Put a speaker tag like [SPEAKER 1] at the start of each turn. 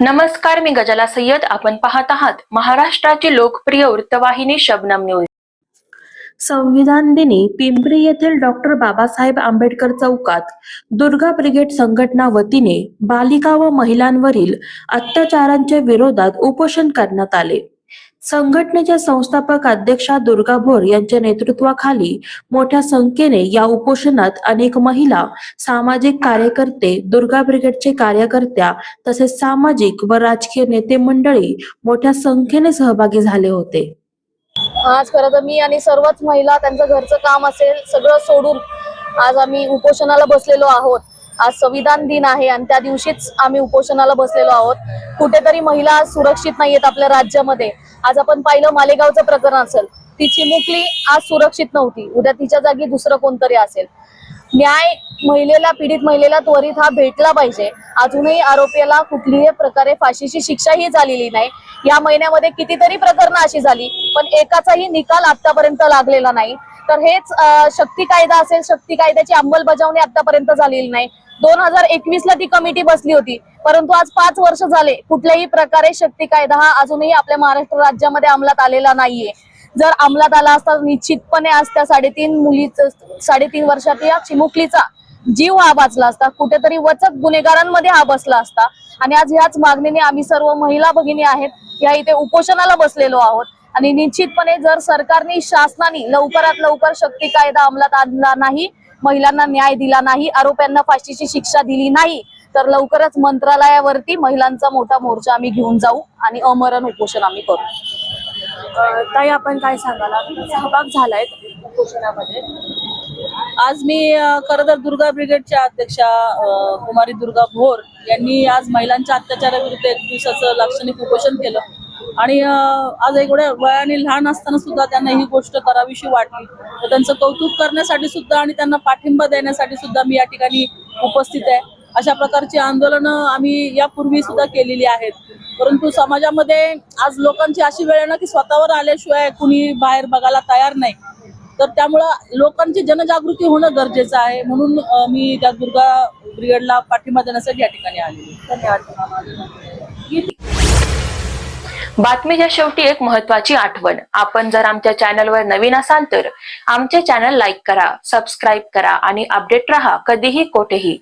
[SPEAKER 1] नमस्कार मी गजाला सय्यद. आपण पाहत आहात महाराष्ट्राची लोकप्रिय वृत्तवाहिनी शबनम न्यूज. संविधान दिनी पिंपरी येथील डॉक्टर बाबासाहेब आंबेडकर चौकात दुर्गा ब्रिगेड संघटना वतीने बालिका व महिलांवरील अत्याचारांच्या विरोधात उपोषण करण्यात आले. संघटनेच्या संस्थापक अध्यक्षा दुर्गा भोर यांच्या नेतृत्वाखाली मोठ्या संख्येने या उपोषणात अनेक महिला सामाजिक कार्यकर्ते दुर्गा ब्रिगेडचे कार्यकर्त्या तसेच सामाजिक व राजकीय नेते मंडळी मोठ्या संख्येने सहभागी झाले होते.
[SPEAKER 2] आज खरं तर मी आणि सर्वच महिला त्यांचं घरचं काम असेल सगळं सोडून आज आम्ही उपोषणाला बसलेलो आहोत. आज संविधान दिन आहे आणि त्या दिवशीच आम्ही उपोषणाला बसलेलो आहोत. कुठेतरी महिला सुरक्षित नाहीयेत आपल्या राज्यामध्ये. आज आपण पाहिलं मालेगावचं प्रकरण असेल. ती चिमुकली आज सुरक्षित नव्हती. उद्या तिच्या जागी दुसरं कोणतरी असेल. न्याय महिलेला पीडित महिलेला त्वरित हा भेटला पाहिजे. अजूनही आरोपीला कुठलीही प्रकारे फाशीची शिक्षाही झालेली नाही. या महिन्यामध्ये कितीतरी प्रकरणं अशी झाली पण एकाचाही निकाल आतापर्यंत लागलेला नाही. तर हेच शक्ती कायदा असेल शक्ती कायद्याची अंमलबजावणी आतापर्यंत झालेली नाही. दोन हजार एकवीस ला ती कमिटी बसली होती. परंतु आज पाच वर्ष झाले कुठल्याही प्रकारे शक्ती कायदा हा अजूनही आपल्या महाराष्ट्र राज्यामध्ये अंमलात आलेला नाहीये. जर अंमलात आला असता निश्चितपणे आज त्या साडेतीन मुलीच साडेतीन वर्षाच्या चिमुकलीचा जीव हा वाचला असता कुठेतरी वचक गुन्हेगारांमध्ये हा बसला असता. आणि आज ह्याच मागणीने आम्ही सर्व महिला भगिनी आहेत या इथे उपोषणाला बसलेलो आहोत. आणि निश्चितपणे जर सरकारने शासनाने लवकरात लवकर शक्ती कायदा अंमलात आणला नाही महिलांना न्याय दिला नाही आरोप्यांना फाशीची शिक्षा दिली नाही तर लवकरच मंत्रालयावरती महिलांचा मोठा मोर्चा आम्ही घेऊन जाऊ आणि अमरण उपोषण आम्ही करू.
[SPEAKER 3] ताई आपण काय सांगाल? सहभाग झालाय उपोषणामध्ये.
[SPEAKER 4] आज मी खरं तर दुर्गा ब्रिगेडच्या अध्यक्षा कुमारी दुर्गा भोर यांनी आज महिलांच्या अत्याचाराविरुद्ध एक दिवसाचं लाक्षणिक उपोषण केलं. आणि आज एवढ्या वयाने लहान असताना सुद्धा त्यांना ही गोष्ट करावीशी वाटली. तर त्यांचं कौतुक करण्यासाठी सुद्धा आणि त्यांना पाठिंबा देण्यासाठी सुद्धा मी या ठिकाणी उपस्थित आहे. अशा प्रकारची आंदोलनं आम्ही यापूर्वी सुद्धा केलेली आहेत. परंतु समाजामध्ये आज लोकांची अशी वेळ आहे ना की स्वतःवर आल्याशिवाय कुणी बाहेर बघायला तयार नाही. तर त्यामुळं लोकांची जनजागृती होणं गरजेचं आहे. म्हणून मी त्या दुर्गा ब्रिगेडला पाठिंबा देण्यासाठी या ठिकाणी आलेली
[SPEAKER 3] धन्यवाद.
[SPEAKER 1] बातमीच्या शेवटी एक महत्वाची आठवण. आपण जर आमच्या चॅनलवर नवीन असाल तर आमचे चॅनल लाईक करा सबस्क्राईब करा आणि अपडेट रहा. कधीही कोठेही.